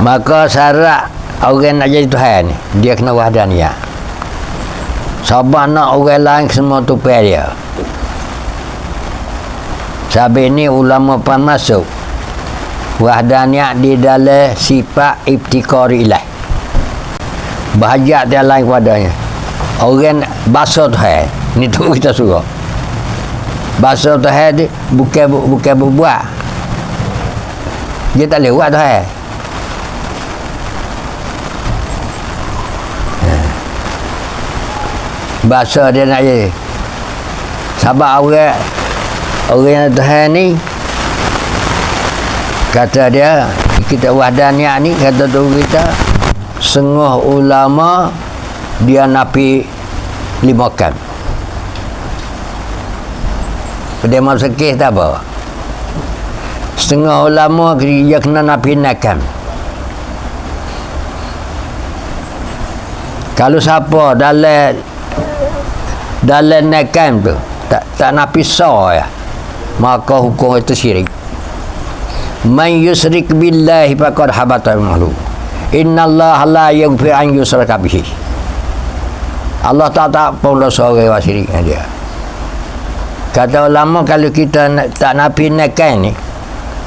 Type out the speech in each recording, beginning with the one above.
maka syarat orang nak jadi Tuhan ni dia kena wahdaniyah. Sebab nak orang lain semua tupai dia. Sabit ni ulama pan masuk. Wahdaniyah di dalam sifat ibtikari ilah bahajat dia lain kepadanya. Orang bahasa Tuhan. Ni tu kita suruh. Bahasa Tuhan ni bukan bukan berbuat dia tak boleh buat Tuhan bahasa dia nak je sebab orang orang yang Tuhan ni kata dia kita wahdaniyah ni kata tu kita sengah ulama dia napi lima kam dia mau sekih tak apa? Setengah ulama dia kena napi nakam kalau siapa dalam dalam nakam tu tak tak napi saw ya. Maka hukum itu syirik. Man yusrik billahi faqad habata amalu innallaha la yaghfir an yusraka bihi. Allah tak tak dosa orang yang syirik dia. Kata ulama kalau kita nak, tak nafi nakam ni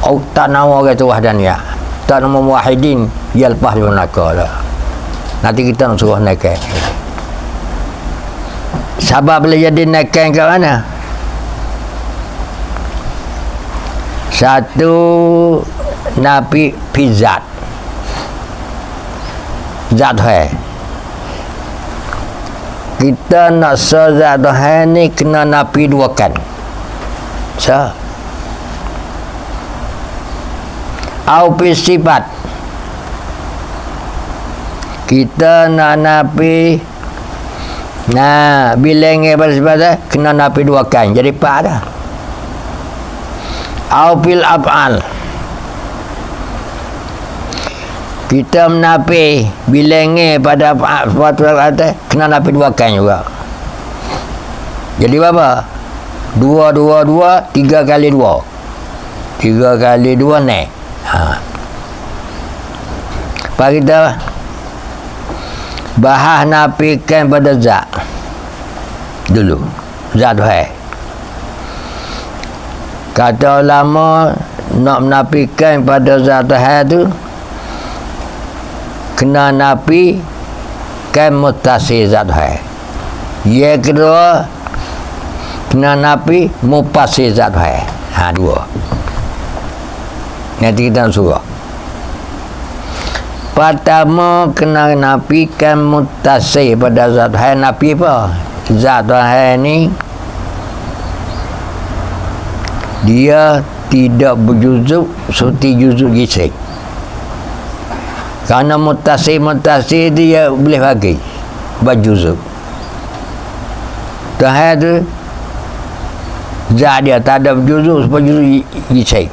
oh, tak nama orang tu wahdaniyah. Tak nama muwahidin dia lepas nakal lah nanti kita nak suruh nakam sebab boleh jadi nakam kat mana? Satu nabi pizzat zat hai. Kita nak sezat hai ni kena nabi dua kan? So au sifat. Kita nak nabi nah bilangnya pada sifat kena nabi dua kan jadi pak dah. Au fil af'al. Kita menapi bilangnya pada suatu kata kena napi dua kan juga. Jadi apa dua dua dua tiga kali dua. Tiga kali dua ne ha. Pak kita bahas napikan pada zat dulu. Zat hai. Kata ulama nak menafikan pada zat Tuhan tu kena nafi kan mutasi zat Tuhan yang kedua kena nafi mupasi zat Tuhan ha dua. Nanti kita suruh pertama kena nafikan mutasi pada zat Tuhan nafi apa? Zat Tuhan ni dia tidak berjuzuk seperti juzuk gisik kerana mutasi-mutasi dia boleh bagi berjuzuk Tuhan tu zat dia tak ada berjuzuk seperti juzuk gisik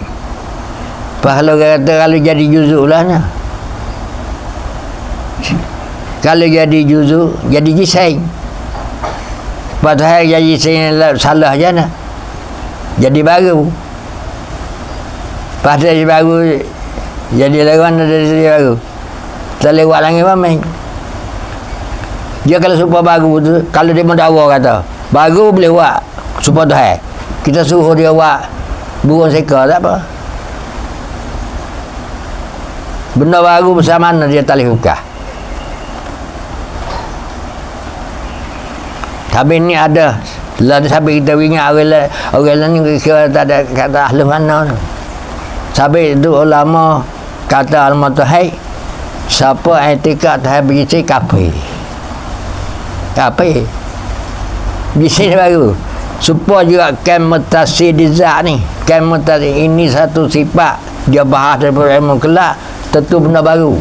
kalau kata kalau jadi juzuk lah nah. Kalau jadi juzuk jadi gisik Padahal jadi salah je nah jadi baru. Pas jadi baru jadi lawan ada jadi baru. Tak lewat langit main dia kalau supaya baru tu kalau dia mendakwa kata baru boleh buat supaya tu hai kita suruh dia buat burung seka tak apa. Benda baru bersama mana dia tak boleh buka tapi ni ada. Lah sampai kita ingat orang lain orang lain kira tak ada kata ahli mana sampai itu ulama kata ulama tu hai siapa etikat hai berisi kapi kapi berisi baru. Supaya juga kemetasi di zat ni kemetasi ini satu sifat. Dia bahas daripada ilmu kelak tentu benda baru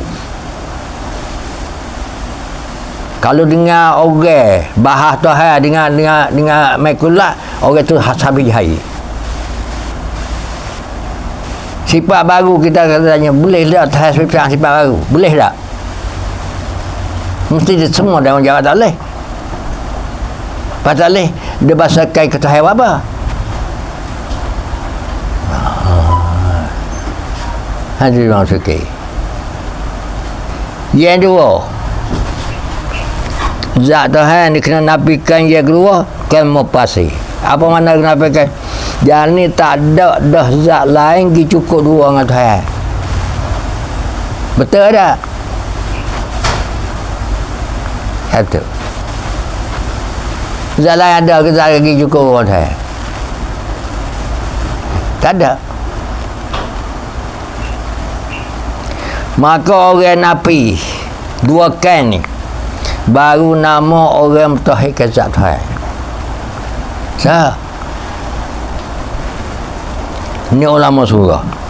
kalau dengar orang bahas Tuhan dengan dengan dengan mekulat orang tu habis jahil sifat baru kita katanya boleh tak Tuhan sifat sifat baru? Boleh tak? Mesti dia semua dia jawab tak boleh pasal dia bahasa kai ke Tuhan apa? Haji Bang Suki yang dua zat Tuhan ni kena nafikan yang kedua kan mempasi apa mana kena nafikan? Jangan ni tak ada dah zat lain ki cukup dua dengan Tuhan. Betul tak? Satu zat lain ada ke zat lagi cukup dengan Tuhan? Tak ada. Maka orang napi dua kan ni baru nama orang mutahid ke zat Tuhan. Sah? Ni ulama surah